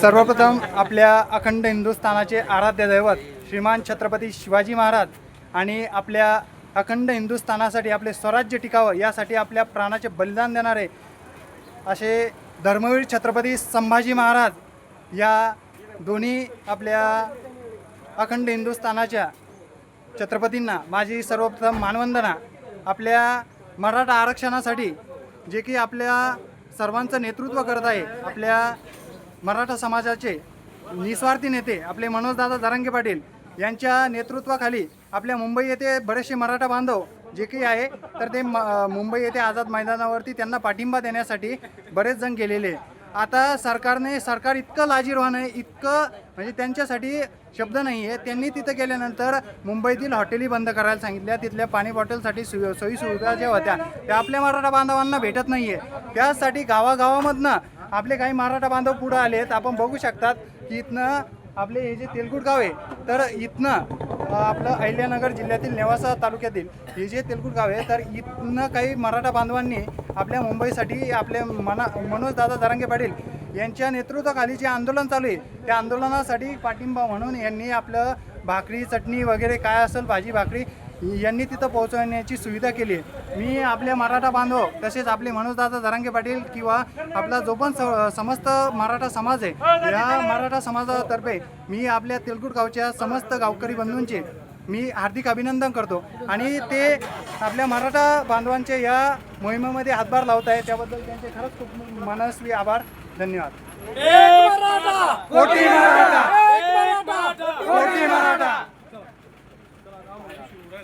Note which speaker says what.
Speaker 1: सर्वप्रथम आपल्या अखंड हिंदुस्थानाचे आराध्य दैवत श्रीमान छत्रपती शिवाजी महाराज आणि आपल्या अखंड हिंदुस्थानासाठी आपले स्वराज्य टिकावं यासाठी आपल्या प्राणाचे बलिदान देणारे असे धर्मवीर छत्रपती संभाजी महाराज या दोन्ही आपल्या अखंड हिंदुस्थानाच्या छत्रपतींना माझी सर्वप्रथम मानवंदना आपल्या मराठा आरक्षणासाठी जे की आपल्या सर्वांचं नेतृत्व करत आहे आपल्या मराठा समाजाचे निस्वार्थी नेते आपले मनोजदादा जरांगे पाटील यांच्या नेतृत्वाखाली आपल्या मुंबई येथे बरेचसे मराठा बांधव जे काही आहे तर ते म मुंबई येथे आझाद मैदानावरती त्यांना पाठिंबा देण्यासाठी बरेच जण गेलेले आता सरकारने सरकार इतकं लाजीरवान आहे इतकं म्हणजे त्यांच्यासाठी शब्द नाही आहे त्यांनी तिथं गेल्यानंतर मुंबईतील हॉटेली बंद करायला सांगितल्या. तिथल्या पाणी बॉटलसाठी सु सोयी सुविधा ज्या होत्या त्या आपल्या मराठा बांधवांना भेटत नाही आहे त्यासाठी गावागावामधनं आपले काही मराठा बांधव पुढं आले आहेत आपण बघू शकतात की इथनं आपले हे जे तेलगुट गाव आहे तर इथनं आपलं अहिल्यानगर जिल्ह्यातील नेवासा तालुक्यातील हे जे तेलगुट गाव आहे तर इथनं काही मराठा बांधवांनी आपल्या मुंबईसाठी आपल्या मना मनोज दादा जरांगे पाटील यांच्या नेतृत्वाखाली जे आंदोलन चालू आहे. त्या आंदोलनासाठी पाठिंबा म्हणून यांनी आपलं भाकरी चटणी वगैरे काय असेल भाजी भाकरी यांनी तिथं पोहोचवण्याची सुविधा केली. आहे मी आपल्या मराठा बांधव तसेच आपले मनोजदादा जरांगे पाटील किंवा आपला जो पण स- समस्त मराठा समाज आहे या मराठा समाजातर्फे मी आपल्या तेलगुट गावच्या समस्त गावकरी बंधूंचे मी हार्दिक अभिनंदन करतो. आणि ते आपल्या मराठा बांधवांच्या या मोहिमेमध्ये हातभार लावत आहे त्याबद्दल त्यांचे खरंच खूप मनस्वी आभार. धन्यवाद.